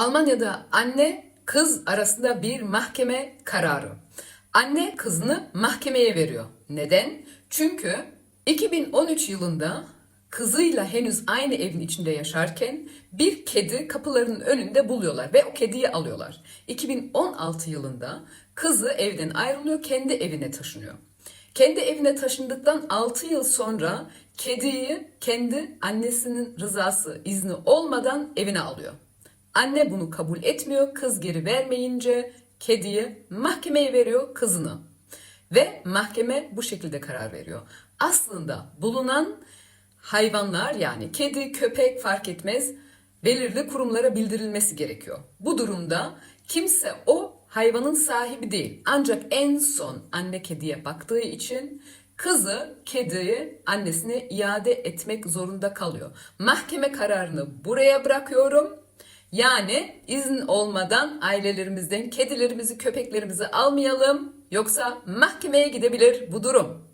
Almanya'da anne kız arasında bir mahkeme kararı. Anne kızını mahkemeye veriyor. Neden? Çünkü 2013 yılında kızıyla henüz aynı evin içinde yaşarken bir kedi kapılarının önünde buluyorlar ve o kediyi alıyorlar. 2016 yılında kızı evden ayrılıyor, kendi evine taşınıyor. Kendi evine taşındıktan 6 yıl sonra kediyi kendi annesinin rızası, izni olmadan evine alıyor. Anne bunu kabul etmiyor, kız geri vermeyince kediyi mahkemeye veriyor kızını. Ve mahkeme bu şekilde karar veriyor. Aslında bulunan hayvanlar yani kedi, köpek fark etmez belirli kurumlara bildirilmesi gerekiyor. Bu durumda kimse o hayvanın sahibi değil. Ancak en son anne kediye baktığı için kızı kediyi annesine iade etmek zorunda kalıyor. Mahkeme kararını buraya bırakıyorum. Yani izin olmadan ailelerimizden kedilerimizi, köpeklerimizi almayalım. Yoksa mahkemeye gidebilir bu durum.